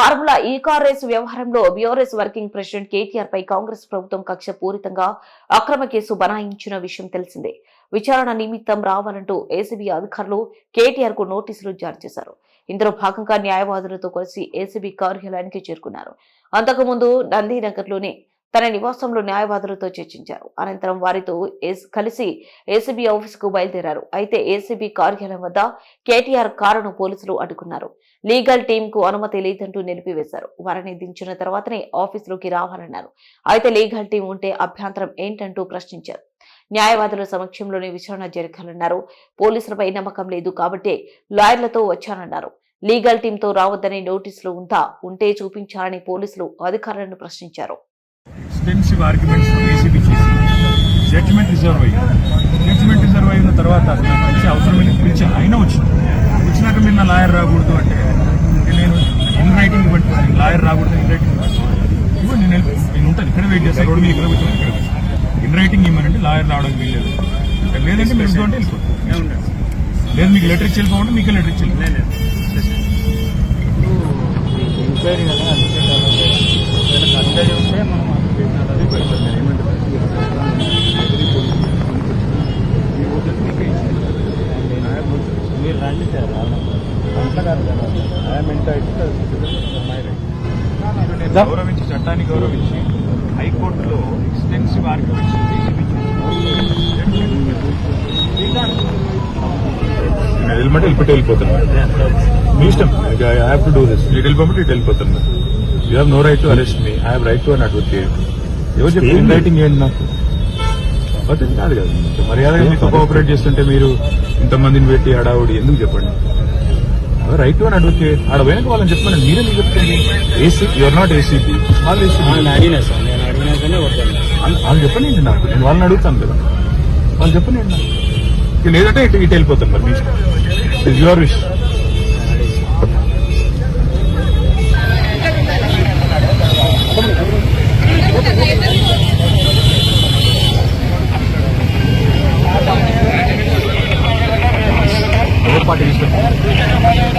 Formula ఈ car race వ్యవహారంలో BRS working president KTR పై కాంగ్రెస్ ప్రభుత్వం కక్ష పూరితంగా అక్రమ కేసు బనాయించిన విషయం తెలిసిందే. విచారణ నిమిత్తం రావాలంటూ ఏసీబీ అధికారులు కేటీఆర్కు నోటీసులు జారీ చేశారు. ఇందులో భాగంగా న్యాయవాదులతో కలిసి ఏసీబీ కార్యాలయానికి చేరుకున్నారు. అంతకుముందు నందీనగర్లోని తన నివాసంలో న్యాయవాదులతో చర్చించారు. అనంతరం వారితో కలిసి ఏసీబీ ఆఫీసుకు బయలుదేరారు. అయితే ఏసీబీ కార్యాలయం వద్ద కేటీఆర్ కారును పోలీసులు అడ్డుకున్నారు. లీగల్ టీమ్కు అనుమతి లేదంటూ నిలిపివేశారు. వారిని దించిన తర్వాతనే ఆఫీసులోకి రావాలన్నారు. అయితే లీగల్ టీం ఉంటే అభ్యంతరం ఏంటంటూ ప్రశ్నించారు. న్యాయవాదుల సమక్షంలోనే విచారణ జరగాలన్నారు. పోలీసులపై నమ్మకం లేదు కాబట్టి లాయర్లతో వచ్చానన్నారు. లీగల్ టీంతో రావద్దని నోటీసులు ఉందా ఉంటే చూపించాలని పోలీసులు అధికారులను ప్రశ్నించారు. ఎక్స్టెన్సివ్ ఆర్గ్యుమెంట్స్ ఏసీబీ చేసి జడ్జిమెంట్ రిజర్వ్ అయ్యి జడ్జిమెంట్ రిజర్వ్ అయిన తర్వాత నాకు పిలిచి అవసరం వెళ్ళి పిలిచి అయినా వచ్చింది వచ్చినాక మీరు నా లాయర్ రాకూడదు అంటే నేను ఇన్ రైటింగ్ ఇవ్వండి. లాయర్ రాకూడదు ఇన్ రైటింగ్ ఇవ్వండి. నేను నేను ఉంటాను. ఇక్కడ వెయిట్ చేస్తాను రోడ్డు మీద ఇక్కడ కూర్చొని ఇక్కడ. ఇన్ రైటింగ్ ఇవ్వమంటే లాయర్ రావడానికి వీల్లేదు. ఇక్కడ లేదంటే మీరు ఇస్తుంటే వెళ్ళిపోతాం లేదు మీకు లెటర్ ఇచ్చి వెళ్ళిపోమంటే మీకు లెటర్ ఇచ్చి వెళ్ళిపోండి. ఎంక్వైరీ కదా మీరు రండి సార్ అంతా కాదు. కదా ఐఎమ్ ఎంటైటిల్ మై రైట్ నేను గౌరవించి చట్టాన్ని గౌరవించి హైకోర్టులో ఎక్స్టెన్సివ్ ఆర్గ్యుమెంట్స్ నేను వెళ్ళమంటే వెళ్ళిపెట్టి వెళ్ళిపోతాను మీ ఇష్టం. I have to do this ఇటు వెళ్ళిపోమంటే ఇటు వెళ్ళిపోతాను you have no right to arrest me I have right to an advocate ఎవరు చెప్పి ఇన్ రైటింగ్ ఏంటి నాకు? పద్ధతి కాదు కదా. మర్యాదగా మీతో కోఆపరేట్ చేస్తుంటే మీరు ఇంతమందిని పెట్టి హడావుడి ఎందుకు చెప్పండి? రైట్ టు అన్ అడ్వకేట్ ఆడ పోయినాక వాళ్ళని చెప్పమని మీరే మీకు చెప్తుంది? ఏసీ యువర్ నాట్ ఏసీపీ వాళ్ళు వాళ్ళు చెప్పండి నాకు. నేను వాళ్ళని అడుగుతాను కదా. వాళ్ళు చెప్పండి నాకు. లేదంటే ఇటు ఇటు వెళ్ళిపోతాను మరి మీ ఇష్టం. యువర్ విష్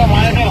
माहिती